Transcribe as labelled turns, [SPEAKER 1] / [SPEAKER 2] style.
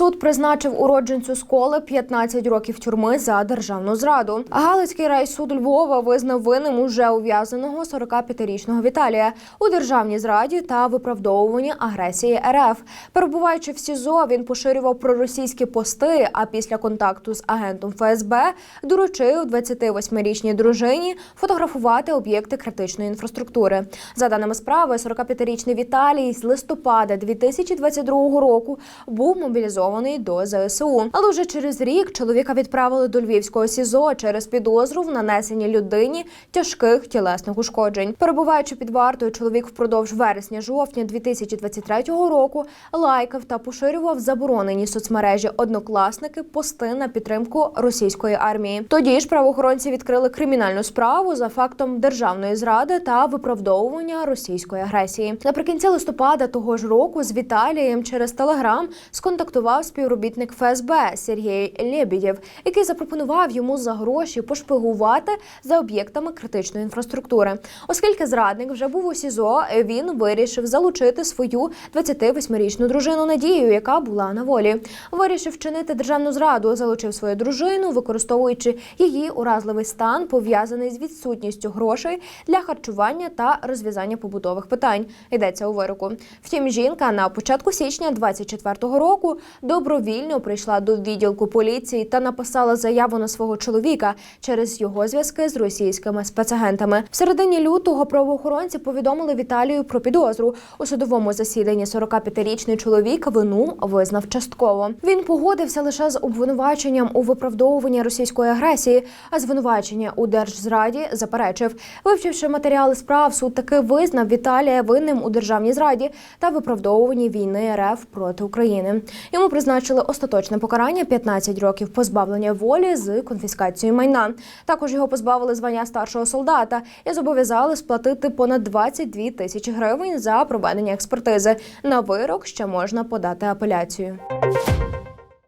[SPEAKER 1] Суд призначив уродженцю сколи 15 років тюрми за державну зраду. Галицький райсуд Львова визнав винним уже ув'язненого 45-річного Віталія у державній зраді та виправдовуванні агресії РФ. Перебуваючи в СІЗО, він поширював проросійські пости. А після контакту з агентом ФСБ доручив 28-річній дружині фотографувати об'єкти критичної інфраструктури. За даними справи, 45-річний Віталій з листопада 2022 року був мобілізований до ЗСУ. Але вже через рік чоловіка відправили до Львівського СІЗО через підозру в нанесенні людині тяжких тілесних ушкоджень. Перебуваючи під вартою, чоловік впродовж вересня-жовтня 2023 року лайкав та поширював заборонені соцмережі однокласники пости на підтримку російської армії. Тоді ж правоохоронці відкрили кримінальну справу за фактом державної зради та виправдовування російської агресії. Наприкінці листопада того ж року з Віталієм через телеграм сконтактував співробітник ФСБ Сергій Лєбідєв, який запропонував йому за гроші пошпигувати за об'єктами критичної інфраструктури. Оскільки зрадник вже був у СІЗО, він вирішив залучити свою 28-річну дружину Надію, яка була на волі. Вирішив вчинити державну зраду, залучив свою дружину, використовуючи її уразливий стан, пов'язаний з відсутністю грошей для харчування та розв'язання побутових питань. Йдеться у вироку. Втім, жінка на початку січня 24-го року добровільно прийшла до відділку поліції та написала заяву на свого чоловіка через його зв'язки з російськими спецагентами. В середині лютого правоохоронці повідомили Віталію про підозру у судовому засіданні. 45-річний чоловік вину визнав частково. Він погодився лише з обвинуваченням у виправдовуванні російської агресії, а звинувачення у держзраді заперечив. Вивчивши матеріали справ, суд таки визнав Віталія винним у державній зраді та виправдовуванні війни РФ проти України. Призначили остаточне покарання 15 років позбавлення волі з конфіскацією майна. Також його позбавили звання старшого солдата і зобов'язали сплатити понад 22 тисячі гривень за проведення експертизи. На вирок ще можна подати апеляцію.